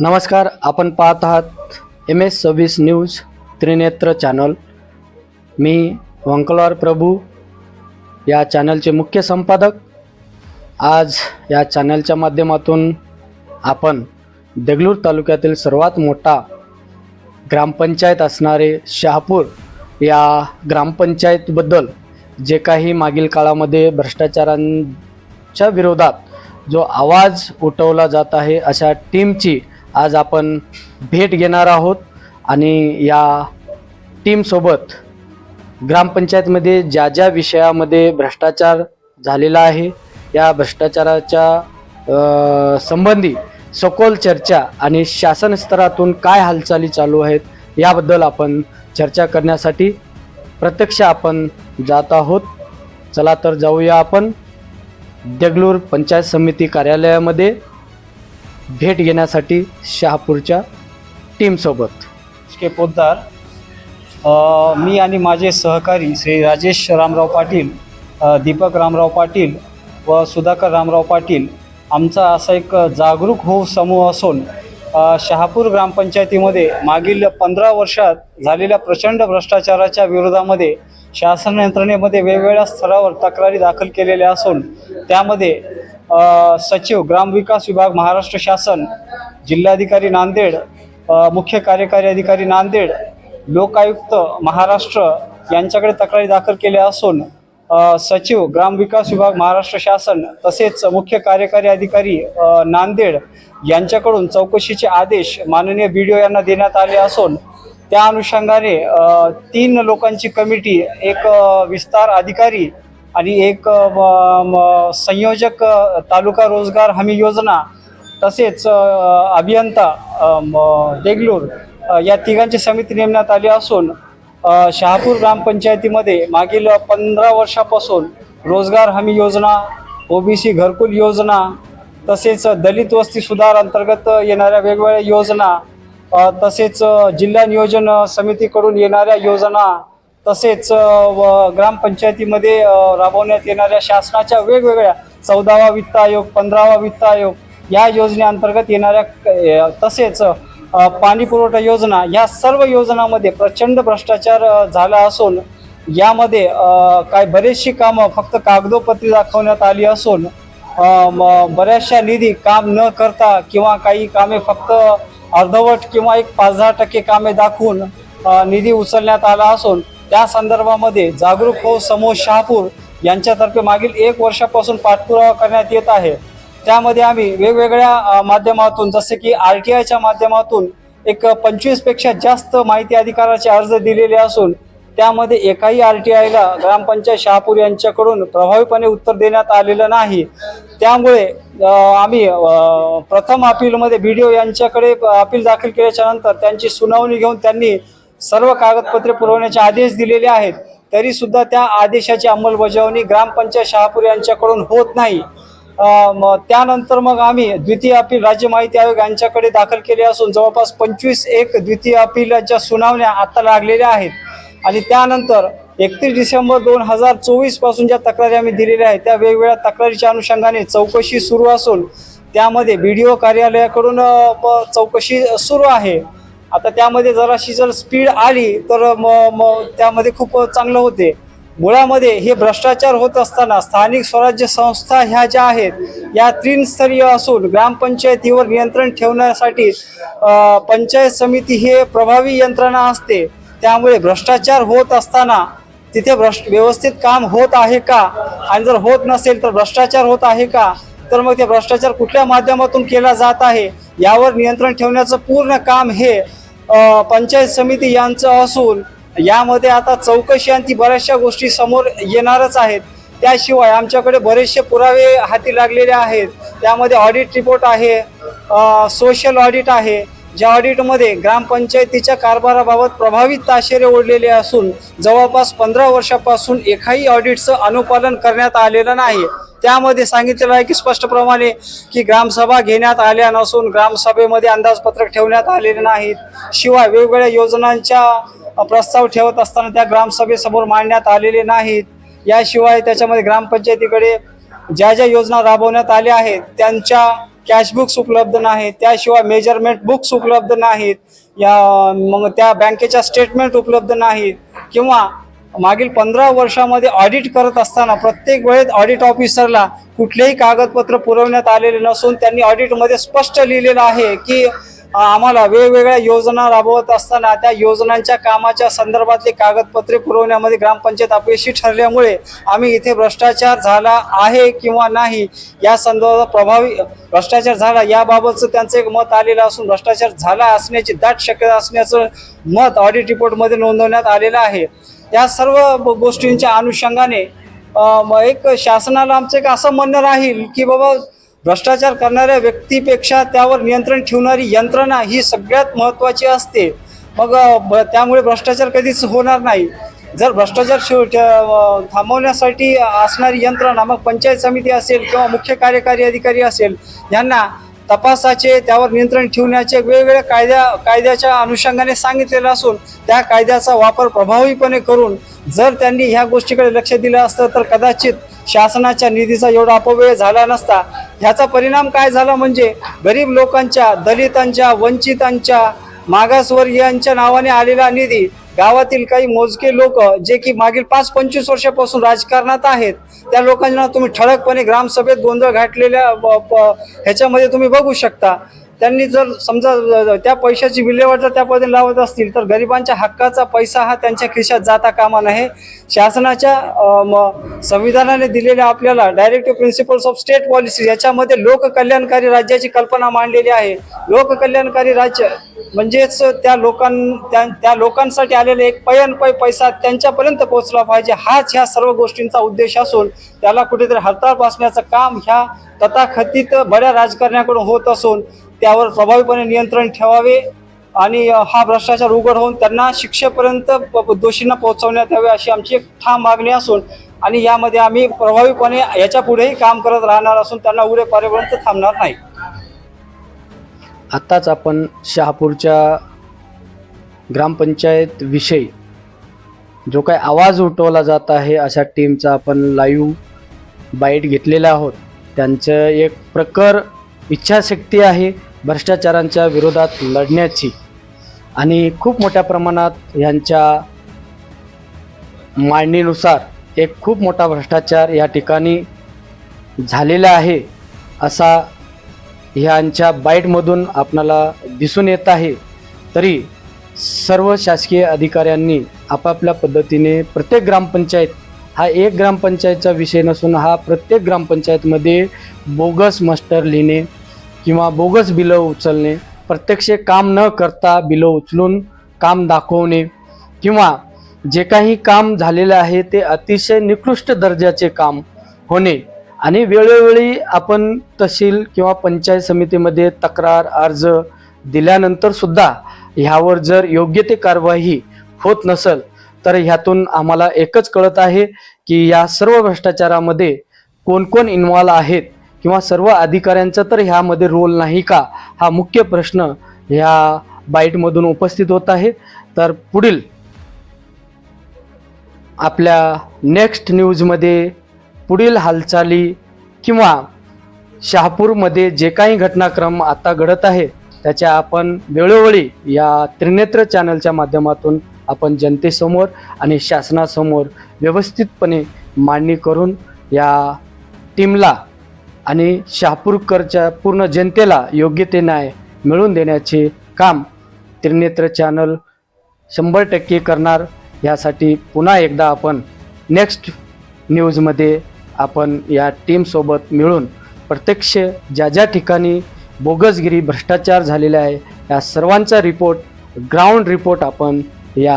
नमस्कार आपण पाहत आहात एम एस सव्वीस न्यूज त्रिनेत्र चॅनल. मी वंकलवार प्रभू या चॅनलचे मुख्य संपादक. आज या चॅनलच्या माध्यमातून आपण देगलूर तालुक्यातील सर्वात मोठा ग्रामपंचायत असणारे शहापूर या ग्रामपंचायतबद्दल जे काही मागील काळामध्ये भ्रष्टाचारांच्या विरोधात जो आवाज उठवला जात आहे अशा टीमची आज आपण भेट घेणार आहोत आणि या टीमसोबत ग्रामपंचायतमध्ये ज्या ज्या विषयामध्ये भ्रष्टाचार झालेला आहे या भ्रष्टाचाराच्या संबंधी सखोल चर्चा आणि शासन स्तरातून काय हालचाली चालू आहेत याबद्दल आपण चर्चा करण्यासाठी प्रत्यक्ष आपण जात आहोत. चला तर जाऊया आपण. देगलूर पंचायत समिती कार्यालयामध्ये भेट घेण्यासाठी शहापूरच्या टीमसोबत. के पोद्दार अ, मी आणि माझे सहकारी श्री राजेश रामराव पाटील अ, दीपक रामराव पाटील व सुधाकर रामराव पाटील आमचा असा एक जागरूक हो समूह असून अ, शहापूर ग्रामपंचायतीमध्ये मागील पंधरा वर्षात झालेल्या प्रचंड भ्रष्टाचाराच्या विरोधामध्ये शासन यंत्रणेमध्ये वेगवेगळ्या स्तरावर तक्रारी दाखल केलेल्या असून त्यामध्ये सचिव ग्रामविकास विभाग महाराष्ट्र शासन जिल्हाधिकारी नांदेड मुख्य कार्यकारी अधिकारी नांदेड लोकायुक्त महाराष्ट्र यांच्याकडे तक्रारी दाखल केल्या असून सचिव ग्रामविकास विभाग महाराष्ट्र शासन तसेच मुख्य कार्यकारी अधिकारी नांदेड यांच्याकडून चौकशीचे आदेश माननीय बी डी ओ यांना देण्यात आले असून त्या अनुषंगाने तीन लोकांची कमिटी एक विस्तार अधिकारी आणि एक म- संयोजक तालुका रोजगार हमी योजना तसेच अभियंता म- देगलूर या तिघांची समिती नेमण्यात आली असून शहापूर ग्रामपंचायतीमध्ये मागील पंधरा वर्षापासून रोजगार हमी योजना ओबीसी घरकुल योजना तसेच दलित वस्ती सुधार अंतर्गत येणाऱ्या वेगवेगळ्या योजना तसेच जिल्हा नियोजन समितीकडून येणाऱ्या योजना तसेच व ग्रामपंचायतीमध्ये राबवण्यात येणाऱ्या शासनाच्या वेगवेगळ्या चौदावा वित्त आयोग पंधरावा वित्त आयोग या योजनेअंतर्गत येणाऱ्या तसेच पाणी पुरवठा योजना या सर्व योजनांमध्ये प्रचंड भ्रष्टाचार झाला असून यामध्ये काय बरेचशी कामं फक्त कागदोपत्री दाखवण्यात आली असून म- बऱ्याचशा निधी काम न करता किंवा काही कामे फक्त अर्धवट किंवा एक पाच दहा टक्के कामे दाखवून निधी उचलण्यात आला असून त्या संदर्भामध्ये जागरूक हो समूह शहापूर यांच्यातर्फे मागील एक वर्षापासून पाठपुरावा करण्यात येत आहे. त्यामध्ये आम्ही वेगवेगळ्या माध्यमातून जसे की आर टी आयच्या माध्यमातून एक पंचवीसपेक्षा जास्त माहिती अधिकाराचे अर्ज दिलेले असून त्यामध्ये एकाही आर टी आयला ग्रामपंचायत शहापूर यांच्याकडून प्रभावीपणे उत्तर देण्यात आलेलं नाही. त्यामुळे आम्ही प्रथम अपीलमध्ये बी डी ओ यांच्याकडे अपील दाखल केल्याच्यानंतर त्यांची सुनावणी घेऊन त्यांनी सर्व कागदपत्रे पुरवण्याचे आदेश दिलेले आहेत. तरी सुद्धा त्या आदेशाची अंमलबजावणी ग्रामपंचायत शहापूर यांच्याकडून होत नाही. त्यानंतर मग आम्ही द्वितीय अपील राज्य माहिती आयोग यांच्याकडे दाखल केले असून जवळपास पंचवीस एक द्वितीय अपीलाच्या सुनावण्या आता लागलेल्या आहेत. आणि त्यानंतर एकतीस डिसेंबर दोन हजार चोवीसपासून ज्या तक्रारी आम्ही दिलेल्या आहेत त्या वेगवेगळ्या तक्रारीच्या अनुषंगाने चौकशी सुरू असून त्यामध्ये बी डी ओ कार्यालयाकडून चौकशी सुरू आहे. आता त्यामध्ये जराशी जर स्पीड आली तर त्यामध्ये खूप चांगलं होते. मुळामध्ये हे भ्रष्टाचार होत असताना स्थानिक स्वराज्य संस्था ह्या ज्या आहेत या त्रिस्तरीय असून ग्रामपंचायतीवर नियंत्रण ठेवण्यासाठी पंचायत समिती हे प्रभावी यंत्रणा असते. त्यामुळे भ्रष्टाचार होत असताना तिथे भ्रष्ट व्यवस्थित काम होत आहे का? आणि जर होत नसेल तर भ्रष्टाचार होत आहे का? तर मग ते भ्रष्टाचार कुठल्या माध्यमातून केला जात आहे? यावर नियंत्रण ठेवण्याचं पूर्ण काम हे पंचायत समिती यांचं असून यामध्ये आता चौकशी आणि ती बऱ्याचशा गोष्टी समोर येणारच आहेत. त्याशिवाय आमच्याकडे बरेचसे पुरावे हाती लागलेले आहेत. त्यामध्ये ऑडिट रिपोर्ट आहे सोशल ऑडिट आहे. ज्या ऑडिटमध्ये ग्रामपंचायतीच्या कारभाराबाबत प्रभावित ताशेरे ओढलेले असून जवळपास पंधरा वर्षापासून एकाही ऑडिटचं अनुपालन करण्यात आलेलं नाही. त्यामध्ये सांगितलेलं आहे की स्पष्टप्रमाणे की ग्रामसभा घेण्यात आल्या नसून ग्रामसभेमध्ये अंदाजपत्रक ठेवण्यात आलेले नाहीत. शिवाय वेगवेगळ्या योजनांच्या प्रस्ताव ठेवत असताना त्या ग्रामसभेसमोर मांडण्यात आलेले नाहीत. याशिवाय त्याच्यामध्ये ग्रामपंचायतीकडे ज्या ज्या योजना राबवण्यात आल्या आहेत त्यांच्या कॅशबुक्स उपलब्ध नाहीत. त्याशिवाय मेजरमेंट बुक्स उपलब्ध नाहीत. या मग त्या बँकेच्या स्टेटमेंट उपलब्ध नाहीत. किंवा मागील पंधरा वर्षामध्ये ऑडिट करत असताना प्रत्येक वेळेत ऑडिट ऑफिसरला कुठलेही कागदपत्र पुरवण्यात आलेले नसून त्यांनी ऑडिटमध्ये स्पष्ट लिहिलेलं आहे की आम्हाला वेगवेगळ्या योजना राबवत असताना त्या योजनांच्या कामाच्या संदर्भातले कागदपत्रे पुरवण्यामध्ये ग्रामपंचायत अपयशी ठरल्यामुळे आम्ही इथे भ्रष्टाचार झाला आहे किंवा नाही या संदर्भात प्रभावी भ्रष्टाचार झाला याबाबतचं त्यांचं एक मत आलेलं असून भ्रष्टाचार झाला असण्याची दाट शक्यता असण्याचं मत ऑडिट रिपोर्टमध्ये नोंदवण्यात आलेलं आहे. या सर्व गोष्टींच्या अनुषंगाने एक शासनाला आमचं एक असं म्हणणं राहील की बाबा भ्रष्टाचार करणाऱ्या व्यक्तीपेक्षा त्यावर नियंत्रण ठेवणारी यंत्रणा ही सगळ्यात महत्त्वाची असते. मग त्यामुळे भ्रष्टाचार कधीच होणार नाही. जर भ्रष्टाचार थांबवण्यासाठी असणारी यंत्रणा मग पंचायत समिती असेल किंवा मुख्य कार्यकारी अधिकारी असेल यांना तपासाचे त्यावर नियंत्रण ठेवण्याचे वेगवेगळ्या कायद्या कायद्याच्या अनुषंगाने सांगितलेलं असून त्या कायद्याचा वापर प्रभावीपणे करून जर त्यांनी ह्या गोष्टीकडे लक्ष दिलं असतं तर कदाचित शासनाच्या निधीचा एवढा अपव्यय झाला नसता. ह्याचा परिणाम काय झाला म्हणजे गरीब लोकांच्या दलितांच्या वंचितांच्या मागासवर्गीयांच्या नावाने आलेला निधी गावातील काही मोजके लोक जे की मागील पाच पंचवीस वर्षापासून राजकारणात आहेत त्या लोकांना तुम्ही ठळकपणे ग्रामसभेत गोंधळ घातलेल्या ब- प- ह्याच्यामध्ये तुम्ही बघू शकता. त्यांनी जर समजा त्या पैशाची विल्हेवाट जर त्या पद्धतीने लावत असतील तर गरिबांच्या हक्काचा पैसा हा त्यांच्या खिशात जाता कामा नये. शासनाच्या म- संविधानाने दिलेल्या आपल्याला directive principles of state policy याच्यामध्ये लोककल्याणकारी राज्याची कल्पना मांडलेली आहे. लोककल्याणकारी राज्य म्हणजेच त्या लोकां त्या त्या लोकांसाठी आलेले एक पयनपय पैसा त्यांच्यापर्यंत पोहोचला पाहिजे. हाच ह्या सर्व गोष्टींचा उद्देश असून त्याला कुठेतरी हरताळ बसण्याचं काम ह्या तथाकथित बड्या राजकारण्याकडून होत असून त्यावर प्रभावीपणे नियंत्रण ठेवावे आणि हा भ्रष्टाचार उघड होऊन त्यांना शिक्षेपर्यंत प- दोषींना पोहोचवण्यात यावे अशी आमची एक ठाम मागणी असून आणि यामध्ये आम्ही प्रभावीपणे याच्या पुढेही काम करत राहणार असून त्यांना उरे पारेपर्यंत थांबणार नाही. आत्ताच आपण शहापूरच्या ग्रामपंचायत विषयी जो काही आवाज उठवला जात आहे अशा टीमचा आपण लाईव्ह बाईट घेतलेला आहोत. त्यांचं एक प्रखर इच्छाशक्ती आहे. भ्रष्टाचारांच्या विरोधात लढण्याची आणि खूप मोठ्या प्रमाणात यांच्या मांडणीनुसार एक खूप मोठा भ्रष्टाचार या ठिकाणी झालेला आहे असा ह्यांच्या बाईटमधून आपणाला दिसून येत आहे. तरी सर्व शासकीय अधिकाऱ्यांनी आपापल्या पद्धतीने प्रत्येक ग्रामपंचायत हा एक ग्रामपंचायतचा विषय नसून हा प्रत्येक ग्रामपंचायतमध्ये बोगस मास्टर लिहिणे किंवा बोगस बिलं उचलणे प्रत्यक्ष काम न करता बिलं उचलून काम दाखवणे किंवा जे काही काम झालेलं आहे ते अतिशय निकृष्ट दर्जाचे काम होणे. आणि वेळोवेळी आपण तहसील किंवा पंचायत समितीमध्ये तक्रार अर्ज दिल्यानंतर सुद्धा ह्यावर जर योग्य ते कारवाई होत नसेल तर ह्यातून आम्हाला एकच कळत आहे की या सर्व भ्रष्टाचारामध्ये कोण कोण इन्व्हॉल्व आहेत किंवा सर्व अधिकाऱ्यांचा तर ह्यामध्ये रोल नाही का? हा मुख्य प्रश्न ह्या बाईटमधून उपस्थित होत आहे. तर पुढील आपल्या नेक्स्ट न्यूजमध्ये पुढील हालचाली किंवा शहापूरमध्ये जे काही घटनाक्रम आता घडत आहे त्याच्या आपण वेळोवेळी या त्रिनेत्र चॅनलच्या माध्यमातून आपण जनतेसमोर आणि शासनासमोर व्यवस्थितपणे मांडणी करून या टीमला आणि शहापूरकरच्या पूर्ण जनतेला योग्य ते न्याय मिळवून देण्याचे काम त्रिनेत्र चॅनल शंभर टक्के करणार. यासाठी पुन्हा एकदा आपण नेक्स्ट न्यूजमध्ये आपण या टीमसोबत मिळून प्रत्यक्ष ज्या ज्या ठिकाणी बोगसगिरी भ्रष्टाचार झालेला आहे या सर्वांचा रिपोर्ट ग्राउंड रिपोर्ट आपण या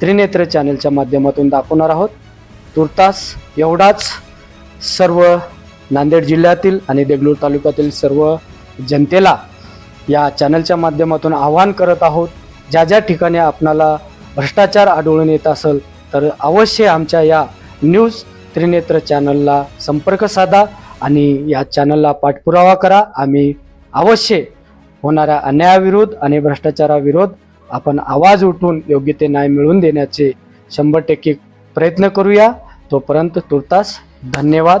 त्रिनेत्र चॅनलच्या माध्यमातून दाखवणार आहोत. तुर्तास एवढाच सर्व नांदेड जिल्ह्यातील आणि देगलूर तालुक्यातील सर्व जनतेला या चॅनलच्या माध्यमातून आवाहन करत आहोत ज्या ज्या ठिकाणी आपणाला भ्रष्टाचार आढळून येत असेल तर अवश्य आमच्या या न्यूज त्रिनेत्र चॅनलला संपर्क साधा आणि या चॅनलला पाठपुरावा करा. आम्ही अवश्य होणाऱ्या अन्यायाविरोध आणि भ्रष्टाचाराविरोध आपण आवाज उठून योग्य ते न्याय मिळवून देण्याचे शंभर टक्के प्रयत्न करूया. तोपर्यंत तुर्तास धन्यवाद.